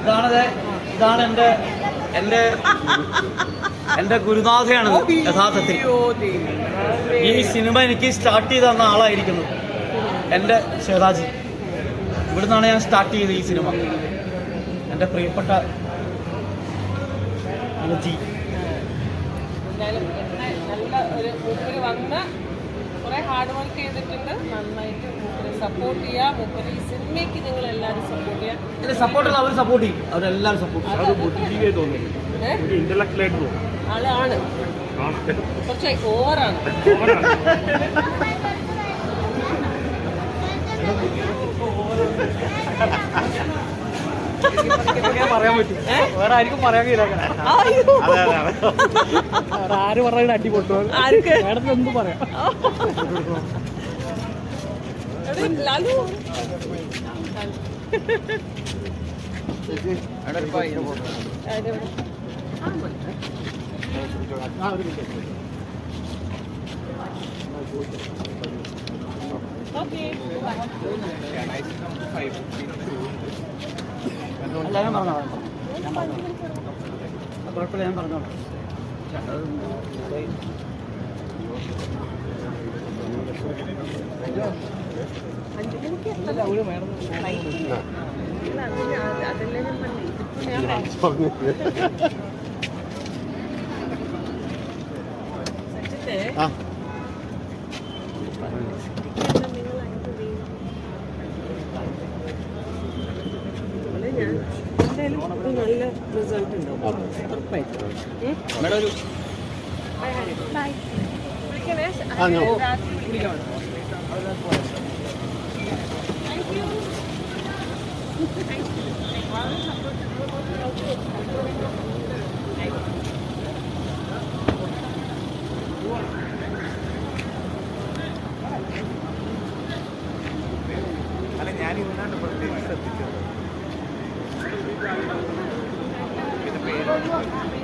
ഇതാണ് ദേ, ഇതാണ് എന്റെ എന്റെ എന്റെ ഗുരുനാഥയാണ് യഥാർത്ഥത്തിൽ. ഈ സിനിമ എനിക്ക് സ്റ്റാർട്ട് ചെയ്ത് തന്ന ആളായിരിക്കുന്നു എന്റെ ശിവരാജ് ഇവിടുന്നാണ് ഞാൻ സ്റ്റാർട്ട് ചെയ്തത് ഈ സിനിമ. എന്റെ പ്രിയപ്പെട്ട ജി എന്തായാലും നല്ല ഒരു മൂപ്പര് വന്ന് കുറെ ഹാർഡ് വർക്ക് ചെയ്തിട്ടുണ്ട്. നന്നായിട്ട് മൂപ്പര് സപ്പോർട്ട് ചെയ്യുക മൂപ്പര് ഈ സിനിമയ്ക്ക് നിങ്ങൾ എല്ലാവരും സപ്പോർട്ട് ചെയ്യുക സപ്പോർട്ടുള്ള അവർ സപ്പോർട്ട് ചെയ്യും. അവരെല്ലാവരും സപ്പോർട്ട് ചെയ്യും. ആളാണ്. കുറച്ച് ഓവറാണ് പറയാൻ പറ്റും വേറെ ആർക്കും പറയാൻ കഴിയില്ല ആര് പറയുന്നത് അടി പൊട്ടുമോ ആർക്ക്? വേടത്തിന് എന്ത് പറയാം. ഓക്കേ അല്ല ഞാൻ പറഞ്ഞോളാം ഞാൻ പറഞ്ഞോളാം കുഴപ്പമില്ല ഞാൻ പറഞ്ഞോളാം. അഞ്ചു എന്തായാലും നല്ല റിസൾട്ട് ഉണ്ടാവും. ഉറപ്പായിട്ടും. അല്ല ഞാൻ ഇന്നാണ് പ്രത്യേകിച്ച് ശ്രദ്ധിച്ചത്. Dua.